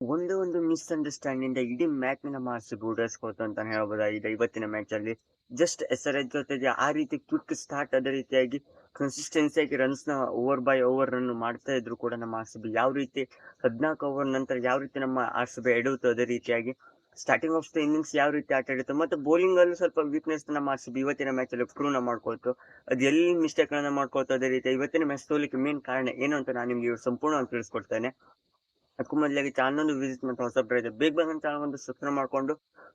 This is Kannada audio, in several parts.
ಒಂದೇ, ಒಂದು ಮಿಸ್ಅಂಡರ್‌ಸ್ಟ್ಯಾಂಡಿಂದ ಇಡೀ ಮ್ಯಾಚ್ನ ಮಾರ್ಸ್ ಗುಡಿಸ್ಕೋತು ಅಂತ ಹೇಳ್ಬೋದಾಗಿದೆ ಇವತ್ತಿನ ಮ್ಯಾಚಲ್ಲಿ. ಜಸ್ಟ್ ಎಸ್ಆರ್ ಎಚ್ ಜೊತೆಗೆ ಆ ರೀತಿ ಕ್ವಿಕ್ ಸ್ಟಾರ್ಟ್ ಅದೇ ರೀತಿಯಾಗಿ ಕನ್ಸಿಸ್ಟೆನ್ಸಿಯಾಗಿ ರನ್ಸ್‌ನ ಓವರ್ ಬೈ ಓವರ್ ರನ್ ಮಾಡ್ತಾ ಇದ್ರು ಕೂಡ ನಮ್ಮ ಆರ್-ಸಿ-ಬಿ ಯಾವ ರೀತಿ 14 ಓವರ್ ನಂತರ ಯಾವ ರೀತಿ ನಮ್ಮ ಆರ್-ಸಿ-ಬಿ ಎಡವಿತು ಅದೇ ರೀತಿಯಾಗಿ ಸ್ಟಾರ್ಟಿಂಗ್ ಆಫ್ ದ ಇನ್ನಿಂಗ್ಸ್ ಯಾವ ರೀತಿ ಆಟ ಆಡಿತ್ತು ಮತ್ತೆ ಬೌಲಿಂಗ್ ಅಲ್ಲೂ ಸ್ವಲ್ಪ ವೀಕ್ನೆಸ್ ನಮ್ಮ ಆರ್-ಸಿ-ಬಿ ಇವತ್ತಿನ ಮ್ಯಾಚಲ್ಲಿ ಪ್ರೂವ್‌ನ ಮಾಡ್ಕೊಳ್ತು. ಅದು ಎಲ್ಲಿ ಮಿಸ್ಟೇಕ್‌ಗಳನ್ನ ಮಾಡ್ಕೊಳ್ತು ಅದೇ ರೀತಿ ಇವತ್ತಿನ ಮ್ಯಾಚ್ ತೋಲಿಕ್ಕೆ ಮೇನ್ ಕಾರಣ ಏನು ಅಂತ ನಾನು ನಿಮ್ಗೆ ಸಂಪೂರ್ಣವಾಗಿ ತಿಳಿಸ್ಕೊಡ್ತೇನೆ. ಅದಕ್ಕೂ ಮೊದಲಾಗಿ ಚಾನಲ್‌ನ ವಿಸಿಟ್ ಮಾಡ್ಕೊಂಡು ಹೊಸಬ್ರು ಬೇಗ ಬೇಗ ಚಾನಲ್ ಒಂದು ಸಬ್ಸ್ಕ್ರೈಬ್ ಮಾಡ್ಕೊಂಡು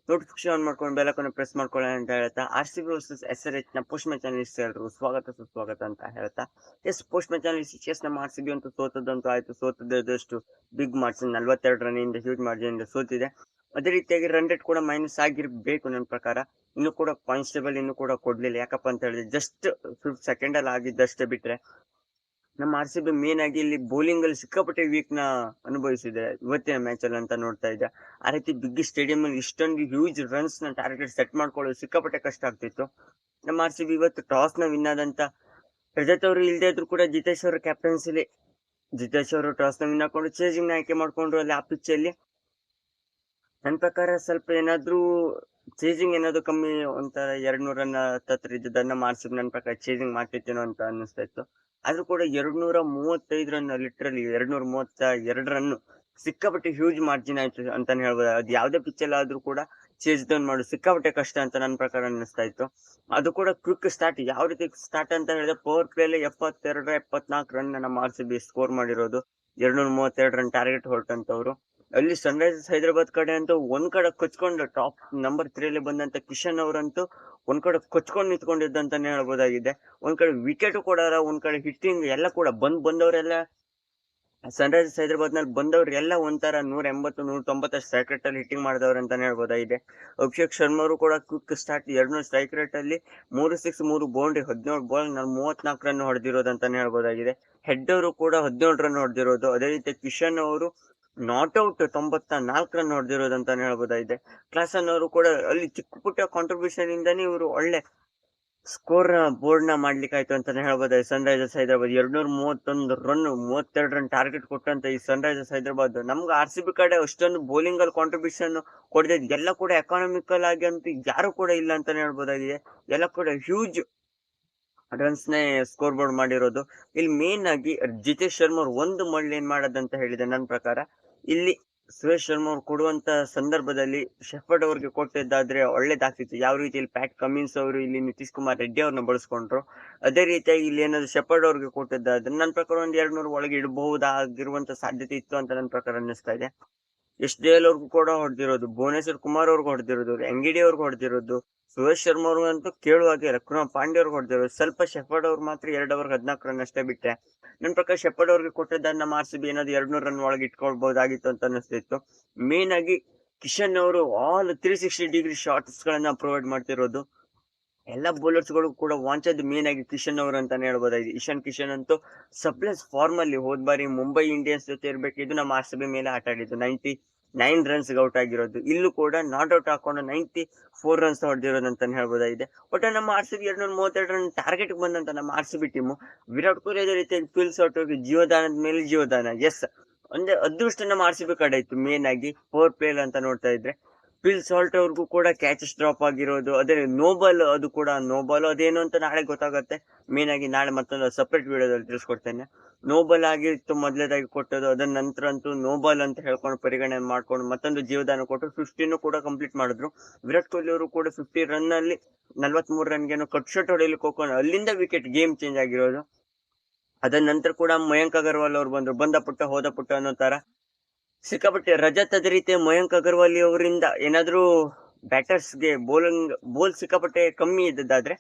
ನೋಟಿಫಿಕೇಶನ್ ಆನ್ ಮಾಡ್ಕೊಂಡು ಬೆಲ್ ಐಕಾನ್ ಪ್ರೆಸ್ ಮಾಡ್ಕೊಳ್ಳಿ ಅಂತ ಹೇಳ್ತಾ ಆರ್-ಸಿ-ಬಿ ವರ್ಸಸ್ ಎಸ್ ಆರ್ ಎಚ್ನ ಪೋಸ್ಟ್ ಮ್ಯಾಚ್ ಅನಲಿಸ್ಟ್ ಎಲ್ರಿಗೂ ಸ್ವಾಗತ, ಸುಸ್ವಾಗತ ಅಂತ ಹೇಳ್ತಾ ಎಸ್ ಪೋಸ್ಟ್ ಮ್ಯಾಚ್ ಅನಲಿಸ್ಟ್ ಎಸ್ ನಮ್ಮ ಆರ್-ಸಿ-ಬಿ ಅಂತೂ ಸೋತದಂತೂ ಆಯ್ತು ಸೋತದಷ್ಟು ಬಿಗ್ ಮಾರ್ಜಿನ್ 42 ಇಂದ ಹ್ಯೂಜ್ ಮಾರ್ಜಿನ್ ಸೋತಿದೆ. ಅದೇ ರೀತಿಯಾಗಿ ರನ್ ರೇಟ್ ಕೂಡ ಮೈನಸ್ ಆಗಿರ್ಬೇಕು ನನ್ನ ಪ್ರಕಾರ. ಇನ್ನು ಕೂಡ ಪಾಯಿಂಟ್ಸ್ ಟೇಬಲ್ ಇನ್ನೂ ಕೂಡ ಕೊಡ್ಲಿಲ್ಲ ಯಾಕಪ್ಪ ಅಂತ ಹೇಳಿದ್ರೆ ಜಸ್ಟ್ ಫಿಫ್ತ್ ಸೆಕೆಂಡ್ ಅಲ್ಲಿ ಆಗಿದ್ದಷ್ಟೇ ಬಿಟ್ರೆ ನಮ್ಮ ಆರ್-ಸಿ-ಬಿ ಮೇನ್ ಆಗಿ ಇಲ್ಲಿ ಬೌಲಿಂಗ್ ಅಲ್ಲಿ ಸಿಕ್ಕಾಪಟ್ಟೆ ವೀಕ್ನ ಅನುಭವಿಸಿದೆ ಇವತ್ತಿನ ಮ್ಯಾಚ್ ಅಲ್ಲಿ ಅಂತ ನೋಡ್ತಾ ಇದ್ದೆ. ಆ ರೀತಿ ಬಿಗ್ ಸ್ಟೇಡಿಯಂ ಅಲ್ಲಿ ಇಷ್ಟೊಂದು ಹ್ಯೂಜ್ ರನ್ಸ್ನ ಟಾರ್ಗೆಟ್ ಸೆಟ್ ಮಾಡ್ಕೊಳ್ಳೋದು ಸಿಕ್ಕಾಪಟ್ಟೆ ಕಷ್ಟ ಆಗ್ತಿತ್ತು. ನಮ್ಮ ಆರ್-ಸಿ-ಬಿ ಇವತ್ತು ನ ವಿನ್ ಆದಂತ ರಜತ್ ಅವರು ಇಲ್ದೇ ಇದ್ರು ಕೂಡ ಜಿತೇಶ್ ಅವರ ಕ್ಯಾಪ್ಟನ್ಸಿಲಿ ಜಿತೇಶ್ ಅವರು ನ ವಿನ್ ಹಾಕೊಂಡು ನ ಆಯ್ಕೆ ಮಾಡ್ಕೊಂಡ್ರು ಅಲ್ಲಿ ಆ ಪಿಚ್ ಅಲ್ಲಿ ನನ್ನ ಪ್ರಕಾರ ಸ್ವಲ್ಪ ಏನಾದ್ರೂ ಚೇಜಿಂಗ್ ಏನಾದ್ರು ಕಮ್ಮಿ ಒಂಥರ 200 ರನ್ ತತ್ರ ಇದ್ದದನ್ನ ನಮ್ಮ ನನ್ನ ಪ್ರಕಾರ ಚೇಜಿಂಗ್ ಮಾಡ್ತಿತ್ತೇನೋ ಅಂತ ಅನ್ನಿಸ್ತಾ ಇತ್ತು. ಆದ್ರೂ ಕೂಡ 235 ರನ್ ಲಿಟರಲಿ 232 ರನ್ ಸಿಕ್ಕಾಪಟ್ಟೆ ಹ್ಯೂಜ್ ಮಾರ್ಜಿನ್ ಆಯ್ತು ಅಂತಾನೆ ಹೇಳ್ಬೋದು. ಅದು ಯಾವುದೇ ಪಿಚ್ಚಲ್ಲಿ ಆದ್ರೂ ಕೂಡ ಚೇಜ್ ಡೌನ್ ಮಾಡೋದು ಸಿಕ್ಕಾಪಟ್ಟೆ ಕಷ್ಟ ಅಂತ ನನ್ನ ಪ್ರಕಾರ ಅನ್ನಿಸ್ತಾ ಇತ್ತು. ಅದು ಕೂಡ ಕ್ವಿಕ್ ಸ್ಟಾರ್ಟ್ ಯಾವ ರೀತಿ ಸ್ಟಾರ್ಟ್ ಅಂತ ಹೇಳಿದ್ರೆ ಪವರ್ ಪ್ಲೇಲಿ 72 74 ರನ್ ನಮ್ಮ ಆರ್-ಸಿ-ಬಿ ಸ್ಕೋರ್ ಮಾಡಿರೋದು. 232 ರನ್ ಟಾರ್ಗೆಟ್ ಹೊರಟಂತವ್ರು. ಅಲ್ಲಿ ಸನ್‌ರೈಸರ್ಸ್ ಹೈದರಾಬಾದ್ ಕಡೆ ಅಂತೂ ಒಂದ್ ಕಡೆ ಕೊಚ್ಕೊಂಡು ಟಾಪ್ ನಂಬರ್ 3 ಅಲ್ಲಿ ಬಂದಂತ ಕಿಶನ್ ಅವರಂತೂ ಒಂದ್ ಕಡೆ ಕೊಚ್ಕೊಂಡು ನಿಂತ್ಕೊಂಡಿದ್ದಂತಾನೆ ಹೇಳ್ಬೋದಾಗಿದೆ. ಒಂದ್ ಕಡೆ ವಿಕೆಟ್ ಕೊಡೋರ, ಒಂದ್ ಕಡೆ ಹಿಟ್ಟಿಂಗ್ ಎಲ್ಲ ಕೂಡ ಬಂದ್ ಬಂದವರೆಲ್ಲ ಸನ್‌ರೈಸರ್ಸ್ ಹೈದರಾಬಾದ್‌ನಲ್ಲಿ ಬಂದವ್ರೆಲ್ಲ ಒಂಥರ 180 190 ಸ್ಟ್ರೈಕ್ ರೇಟ್ ಅಲ್ಲಿ ಹಿಟ್ಟಿಂಗ್ ಮಾಡಿದವ್ರು ಅಂತಾನೆ ಹೇಳ್ಬೋದಾಗಿದೆ. ಅಭಿಷೇಕ್ ಶರ್ಮಾ ಅವರು ಕೂಡ ಕ್ವಿಕ್ ಸ್ಟಾರ್ಟ್ 200 ಸ್ಟ್ರೈಕ್ ರೇಟ್ ಅಲ್ಲಿ 3 ಸಿಕ್ಸ್ ಮೂರು ಬೌಂಡ್ರಿ 17 ಬಾಲ್ 34 ರನ್ ಹೊಡೆದಿರೋದು ಅಂತಾನೆ ಹೇಳ್ಬೋದಾಗಿದೆ. ಹೆಡ್ ಅವರು ಕೂಡ 17 ರನ್ ಹೊಡೆದಿರೋದು. ಅದೇ ರೀತಿ ಕಿಶನ್ ಅವರು ನಾಟ್ ಔಟ್ 94 ರನ್ ಹೊಡೆದಿರೋದು ಅಂತಾನೆ ಹೇಳ್ಬೋದಾಗಿದೆ. ಕ್ಲಾಸನ್ ಅವರು ಕೂಡ ಅಲ್ಲಿ ಚಿಕ್ಕ ಪುಟ್ಟ ಕಾಂಟ್ರಿಬ್ಯೂಷನ್ ಇಂದಾನೆ ಇವರು ಒಳ್ಳೆ ಸ್ಕೋರ್ ಬೋರ್ಡ್ನ ಮಾಡ್ಲಿಕ್ಕಾಯ್ತು ಅಂತಾನೆ ಹೇಳ್ಬೋದಾಗಿದೆ. Sunrisers Hyderabad 231 run 32 run target ಕೊಟ್ಟಂತ ಈ ಸನ್‌ರೈಸರ್ಸ್ ಹೈದರಾಬಾದ್ ನಮ್ಗೆ ಆರ್-ಸಿ-ಬಿ ಕಡೆ ಅಷ್ಟೊಂದು ಬೌಲಿಂಗ್ ಅಲ್ಲಿ ಕಾಂಟ್ರಿಬ್ಯೂಷನ್ ಕೊಡದೆ ಎಲ್ಲ ಕೂಡ ಎಕಾನಮಿಕಲ್ ಆಗಿ ಅಂತೂ ಯಾರು ಕೂಡ ಇಲ್ಲ ಅಂತಾನೆ ಹೇಳ್ಬೋದಾಗಿದೆ. ಎಲ್ಲ ಕೂಡ ಹ್ಯೂಜ್ ರನ್ಸ್ ನೇ ಸ್ಕೋರ್ ಬೋರ್ಡ್ ಮಾಡಿರೋದು. ಇಲ್ಲಿ ಮೇನ್ ಆಗಿ ಜಿತೇಶ್ ಶರ್ಮಾ ಅವರು ಒಂದು ಮಳ್ಳಿ ಏನ್ ಮಾಡೋದಂತ ಹೇಳಿದೆ ನನ್ನ ಪ್ರಕಾರ ಇಲ್ಲಿ ಸುರೇಶ್ ಶರ್ಮಾ ಅವರು ಕೊಡುವಂತ ಸಂದರ್ಭದಲ್ಲಿ ಶೆಫರ್ಡ್ ಅವ್ರಿಗೆ ಕೊಟ್ಟಿದ್ದಾದ್ರೆ ಒಳ್ಳೇದಾಗ್ತಿತ್ತು. ಯಾವ ರೀತಿ ಇಲ್ಲಿ ಪ್ಯಾಟ್ ಕಮಿನ್ಸ್ ಅವರು ಇಲ್ಲಿ ನಿತೀಶ್ ಕುಮಾರ್ ರೆಡ್ಡಿ ಅವ್ರನ್ನ ಬಳಸ್ಕೊಂಡ್ರು. ಅದೇ ರೀತಿಯಾಗಿ ಇಲ್ಲಿ ಏನಾದ್ರು ಶೆಫರ್ಡ್ ಅವ್ರಿಗೆ ಕೊಟ್ಟಿದ್ದಾದ್ರೆ ನನ್ನ ಪ್ರಕಾರ ಒಂದ್ 200 ಒಳಗೆ ಇಡಬಹುದಾಗಿರುವಂತ ಸಾಧ್ಯತೆ ಇತ್ತು ಅಂತ ನನ್ನ ಪ್ರಕಾರ ಅನ್ನಿಸ್ತಾ ಇದೆ. ಎಸ್-ಡಿ-ಎಲ್ ಅವ್ರಿಗೂ ಕೂಡ ಹೊಡೆದಿರೋದು. ಭುವನೇಶ್ವರ್ ಕುಮಾರ್ ಅವ್ರಿಗೆ ಹೊಡೆದಿರೋದು. ಎಂಗಿಡಿ ಅವ್ರಿಗೆ ಹೊಡೆದಿರೋದು. ಸುರೇಶ್ ಶರ್ಮಾ ಅವ್ರಿಗಂತೂ ಕೇಳುವಾಗೆ ಇಲ್ಲ. ಕೃಣಾಲ್ ಪಾಂಡ್ಯ ಅವ್ರಿಗೆ ಹೊಡೆದ್ರು ಸ್ವಲ್ಪ ಶೆಫರ್ಡ್ ಅವ್ರು ಮಾತ್ರ ಎರಡು ಓವರ್‌ಗೆ 14 ರನ್ ಅಷ್ಟೇ ಬಿಟ್ಟೆ ನನ್ನ ಪ್ರಕಾರ ಶೆಫರ್ಡ್ ಅವ್ರಿಗೆ ಕೊಟ್ಟಿದ್ದನ್ನ ನಮ್ಮ ಆರ್-ಸಿ-ಬಿ ಏನಾದ್ರು 200 ರನ್ ಒಳಗೆ ಇಟ್ಕೊಳ್ಬಹುದಾಗಿತ್ತು ಅಂತ ಅನಿಸ್ತಿತ್ತು ಮೇನ್ ಆಗಿ ಕಿಶನ್ ಅವರು ಆಲ್ 360 ಡಿಗ್ರಿ ಶಾರ್ಟ್ಸ್ ಗಳನ್ನ ಪ್ರೊವೈಡ್ ಮಾಡ್ತಿರೋದು. ಎಲ್ಲ ಬೌಲರ್ಸ್‌ಗಳು ಕೂಡ ವಾಂಚದ್ ಮೇನ್ ಆಗಿ ಕಿಶನ್ ಅವರು ಅಂತಾನೆ ಹೇಳ್ಬೋದಾಗಿದೆ. ಇಶಾನ್ ಕಿಶನ್ ಅಂತೂ ಸಪ್ಲೆಸ್ ಫಾರ್ಮ್ ಅಲ್ಲಿ ಹೋದ್ ಬಾರಿ ಮುಂಬೈ ಇಂಡಿಯನ್ಸ್ ಜೊತೆ ಇರ್ಬೇಕಿದ್ದು ನಮ್ಮ ಆರ್-ಸಿ-ಬಿ ಮೇಲೆ ಆಟ ಆಡಿದ್ದು. 99 ರನ್ಸ್‌ಗೆ ಔಟ್ ಆಗಿರೋದು. ಇಲ್ಲೂ ಕೂಡ ನಾಟ್ ಔಟ್ ಹಾಕೊಂಡು 94 ರನ್ಸ್ ಹೊಡೆದಿರೋದು ಅಂತಾನೆ ಹೇಳ್ಬೋದಾಗಿದೆ. ಒಟ್ಟು ನಮ್ಮ ಆರ್-ಸಿ-ಬಿ 232 ರನ್ ಟಾರ್ಗೆಟ್‌ಗೆ ಬಂದಂತ ನಮ್ಮ ಆರ್-ಸಿ-ಬಿ ಟೀಮು ವಿರಾಟ್ ಕೊಹ್ಲಿ ಅದೇ ರೀತಿ ಫಿಲ್ಸ್ ಔಟ್ ಹೋಗಿ ಜೀವದಾನದ ಮೇಲೆ ಜೀವದಾನ. ಎಸ್ ಅಂದ್ರೆ ಅದೃಷ್ಟ ನಮ್ಮ ಆರ್-ಸಿ-ಬಿ ಕಡೆ ಇತ್ತು ಮೇನ್ ಆಗಿ ಪವರ್ ಪ್ಲೇಲ್ ಅಂತ ನೋಡ್ತಾ ಇದ್ರೆ. ಫಿಲ್ ಸಾಲ್ಟ್ ಅವ್ರಿಗೂ ಕೂಡ ಕ್ಯಾಚಸ್ ಡ್ರಾಪ್ ಆಗಿರೋದು. ಅದೇ ನೋಬಲ್, ಅದು ಕೂಡ ನೋಬಲ್ ಅದೇನು ಅಂತ ನಾಳೆ ಗೊತ್ತಾಗುತ್ತೆ. ಮೇನ್ ಆಗಿ ನಾಳೆ ಮತ್ತೊಂದು ಸಪ್ರೇಟ್ ವಿಡಿಯೋದಲ್ಲಿ ತಿಳಿಸ್ಕೊಡ್ತೇನೆ. ನೋಬಲ್ ಆಗಿ ಆಗಿತ್ತು ಮೊದಲೇದಾಗಿ ಕೊಟ್ಟದ್ದು. ಅದರ ನಂತರ ಅಂತೂ ನೋಬಲ್ ಅಂತ ಹೇಳ್ಕೊಂಡು ಪರಿಗಣನೆ ಮಾಡ್ಕೊಂಡು ಮತ್ತೊಂದು ಜೀವದಾನ ಕೊಟ್ಟು 50 ಕೂಡ ಕಂಪ್ಲೀಟ್ ಮಾಡಿದ್ರು. ವಿರಾಟ್ ಕೊಹ್ಲಿ ಅವರು ಕೂಡ 50 ರನ್ ಅಲ್ಲಿ 43 ರನ್ಗೇನು ಕಟ್ ಶಾಟ್ ಹೊಡೆಯಲಿಕ್ಕೆ ಹೋಗ್ಕೊಂಡು ಅಲ್ಲಿಂದ ವಿಕೆಟ್ ಗೇಮ್ ಚೇಂಜ್ ಆಗಿರೋದು. ಅದರ ನಂತರ ಕೂಡ ಮಯಾಂಕ್ ಅಗರ್ವಾಲ್ ಅವರು ಬಂದ್ರು. ಬಂದ ಪುಟ್ಟ, ಹೋದ ಪುಟ್ಟ ಅನ್ನೋ ತರ ಸಿಕ್ಕಾಪಟ್ಟೆ ರಜತ್ ಅದೇ ರೀತಿ ಮಯಾಂಕ್ ಅಗರ್ವಾಲಿ ಅವರಿಂದ ಏನಾದರೂ ಬ್ಯಾಟರ್ಸ್‌ಗೆ ಬೌಲಿಂಗ್, ಬೌಲ್ ಸಿಕ್ಕಾಪಟ್ಟೆ ಕಮ್ಮಿ ಇದ್ದದ್ದಾದ್ರೆ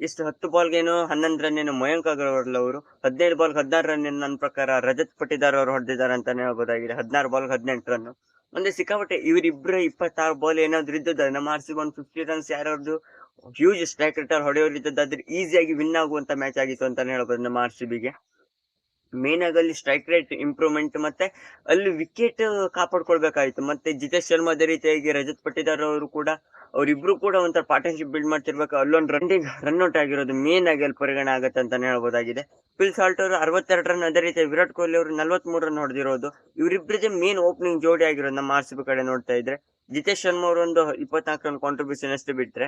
ಇಷ್ಟು ಹತ್ತು ಬಾಲ್‌ಗೇನೋ 11 ರನ್ ಏನೋ ಮಯಾಂಕ್ ಅಗರ್ವಾಲ್ ಅವರು 17 ಬಾಲ್ 16 ರನ್ ಏನು ನನ್ನ ಪ್ರಕಾರ ರಜತ್ ಪಟ್ಟಿದಾರ್ ಅವರು ಹೊಡೆದಿದ್ದಾರೆ ಅಂತಾನೆ ಹೇಳ್ಬೋದಾಗಿದೆ. 16 ಬಾಲ್ 18 ರನ್. ಅಂದ್ರೆ ಸಿಕ್ಕಾಪಟ್ಟೆ ಇವರಿಬ್ಬರ 26 ಬಾಲ್ ಏನಾದ್ರು ಇದ್ದದ್ದು ನಮ್ಮ ಆರ್ ಸಿ ಒನ್ 50 ರನ್ಸ್ ಯಾರ್ದು ಹ್ಯೂಜ್ ಸ್ಟ್ರೈಕ್ ರಿಟರ್ ಅಲ್ಲಿ ಹೊಡೆಯೋರು ಇದ್ದದ್ದಾದ್ರೆ ಈಸಿಯಾಗಿ ವಿನ್ ಆಗುವಂತ ಮ್ಯಾಚ್ ಆಗಿತ್ತು ಅಂತಾನೆ ಹೇಳ್ಬೋದು ನಮ್ಮ ಆರ್-ಸಿ-ಬಿಗೆ. ಮೇನ್ ಆಗಿ ಅಲ್ಲಿ ಸ್ಟ್ರೈಕ್ ರೇಟ್ ಇಂಪ್ರೂವ್ಮೆಂಟ್ ಮತ್ತೆ ಅಲ್ಲಿ ವಿಕೆಟ್ ಕಾಪಾಡ್ಕೊಳ್ಬೇಕಾಯ್ತು. ಮತ್ತೆ ಜಿತೇಶ್ ಶರ್ಮಾ ಅದೇ ರೀತಿಯಾಗಿ ರಜತ್ ಪಟ್ಟಿದಾರ್ ಅವರು ಕೂಡ, ಅವರಿಬ್ರು ಕೂಡ ಒಂಥರ ಪಾರ್ಟ್ನರ್ಶಿಪ್ ಬಿಲ್ಡ್ ಮಾಡ್ತಿರ್ಬೇಕು. ಅಲ್ಲೊಂದು ರನ್ನಿಂಗ್ ರನ್ ಔಟ್ ಆಗಿರೋದು ಮೇನ್ ಆಗಿ ಅಲ್ಲಿ ಪರಿಗಣ ಆಗುತ್ತೆ ಅಂತಾನೆ ಹೇಳ್ಬೋದಾಗಿದೆ. ಪಿಲ್ ಸಾಲ್ಟ್ ಅವರು ಅರವತ್ತೆರಡು ರನ್ ಅದೇ ರೀತಿ ವಿರಾಟ್ ಕೊಹ್ಲಿ ಅವರು ನಲ್ವತ್ಮೂರು ರನ್ ಹೊಡೆದಿರೋದು. ಇವರಿಬ್ಬರದೇ ಮೇನ್ ಓಪನಿಂಗ್ ಜೋಡಿ ಆಗಿರೋದು ನಮ್ಮ ಆರ್ ಕಡೆ ನೋಡ್ತಾ ಇದ್ರೆ. ಜಿತೇಶ್ ಶರ್ಮಾ ಒಂದು ಇಪ್ಪತ್ನಾಲ್ಕು ರನ್ ಕಾಂಟ್ರಿಬ್ಯೂಷನ್ ಅಷ್ಟೇ ಬಿಟ್ರೆ,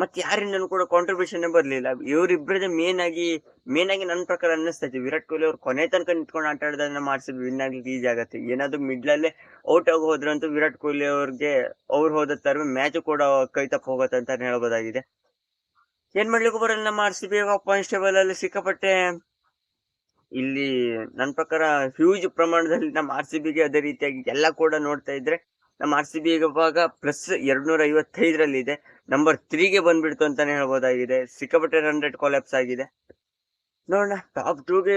ಮತ್ತೆ ಯಾರಿಂದನೂ ಕೂಡ ಕಾಂಟ್ರಿಬ್ಯೂಷನ್ ಬರ್ಲಿಲ್ಲ. ಇವರಿಬ್ಬರದೇ ಮೇನ್ ಆಗಿ ಮೇನ್ ಆಗಿ ನನ್ನ ಪ್ರಕಾರ ಅನ್ನಿಸ್ತೈತಿ ವಿರಾಟ್ ಕೊಹ್ಲಿ ಅವ್ರು ಕೊನೆ ತನಕ ನಿಂತ್ಕೊಂಡು ಆಟ ಆಡಿದ್ರೆ ಬಿ ವಿನ್ ಆಗ್ಲಿಕ್ಕೆ ಈಸಿ ಆಗತ್ತೆ. ಏನಾದ್ರು ಮಿಡ್ಲಲ್ಲೇ ಔಟ್ ಆಗಿ ಹೋದ್ರಂತೂ ವಿರಾಟ್ ಕೊಹ್ಲಿ ಅವ್ರಿಗೆ, ಅವ್ರು ಹೋದ ತರ ಮ್ಯಾಚ್ ಕೂಡ ಕೈ ತಪ್ಪ ಹೋಗುತ್ತೆ ಅಂತ ಹೇಳ್ಬೋದಾಗಿದೆ. ಏನ್ ಮಾಡ್ಲಿಕ್ಕೂ ಬರಲ್ಲ ನಮ್ಮ R C B constable table ಅಲ್ಲಿ ಸಿಕ್ಕಾಪಟ್ಟೆ, ಇಲ್ಲಿ ನನ್ನ ಪ್ರಕಾರ ಹ್ಯೂಜ್ ಪ್ರಮಾಣದಲ್ಲಿ ನಮ್ಮ ಆರ್ ಸಿ ಬಿಗೆ ಅದೇ ರೀತಿಯಾಗಿ ಎಲ್ಲ ಕೂಡ ನೋಡ್ತಾ ಇದ್ರೆ ನಮ್ಮ ಆರ್ ಸಿ ಬಿ ಇವಾಗ ಪ್ಲಸ್ ಎರಡ್ನೂರ ಐವತ್ತೈದರಲ್ಲಿ ಇದೆ ನಂಬರ್ ತ್ರೀಗೆ ಬಂದ್ಬಿಡ್ತು ಅಂತಾನೆ ಹೇಳ್ಬೋದಾಗಿದೆ. ಸಿಕ್ಕಾಪಟ್ಟೆ ರನ್ ರೇಟ್ ಕೊಲ್ಯಾಪ್ಸ್ ಆಗಿದೆ. ನೋಡೋಣ ಟಾಪ್ ಟೂಗೆ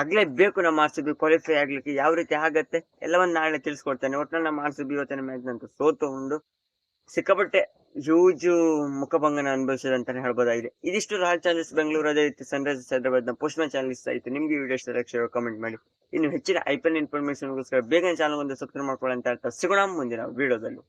ಆಗ್ಲೇಬೇಕು ನಮ್ಮ ಆರ್ ಸಿ ಬಿ ಕ್ವಾಲಿಫೈ ಆಗ್ಲಿಕ್ಕೆ. ಯಾವ ರೀತಿ ಆಗತ್ತೆ? ಎಲ್ಲವನ್ನ ನಾಳೆ ತಿಳಿಸ್ಕೊಡ್ತೇನೆ. ಒಟ್ಟಿನಲ್ಲಿ ನಮ್ಮ ಆರ್ ಸಿ ಬಿ ಇವತ್ತಿನ ಮ್ಯಾಚ್ ನಂತರ ಸೋತುಕೊಂಡು ಸಿಕ್ಕಾಪಟ್ಟೆ ಹ್ಯೂಜ್ ಮುಖಭಂಗನ ಅನುಭವಿಸಿದೆ ಅಂತಾನೆ ಹೇಳ್ಬೋದಾಗಿದೆ. ಇದಿಷ್ಟು ರಾಯಲ್ ಚಾಲೆಂಜರ್ಸ್ ಬೆಂಗಳೂರು ಅದೇ ರೀತಿ ಸನ್ರೈಸರ್ಸ್ ಹೈದರಾಬಾದ್ನ ಪೋಸ್ಟ್ ಮ್ಯಾನ್ ಚಾನಲ್ ಇಷ್ಟ ಆಯ್ತು. ನಿಮ್ಗೆ ವಿಡಿಯೋ ಇಷ್ಟ ಲಕ್ಷ ಕಮೆಂಟ್ ಮಾಡಿ. ಇನ್ನು ಹೆಚ್ಚಿನ ಐ ಪಿ ಎಲ್ ಇನ್ಫಾರ್ಮೇಶನ್ಗೋಸ್ಕರ ಬೇಗ ಚಾನಲ್ ಒಂದು ಸಬ್ಸ್ಕ್ರೈಬ್ ಮಾಡ್ಕೊಳ್ಳಿ ಅಂತ ಹೇಳ್ತಾ ಸಿಗೋಣ ಮುಂದಿನ ವಿಡಿಯೋದಲ್ಲಿ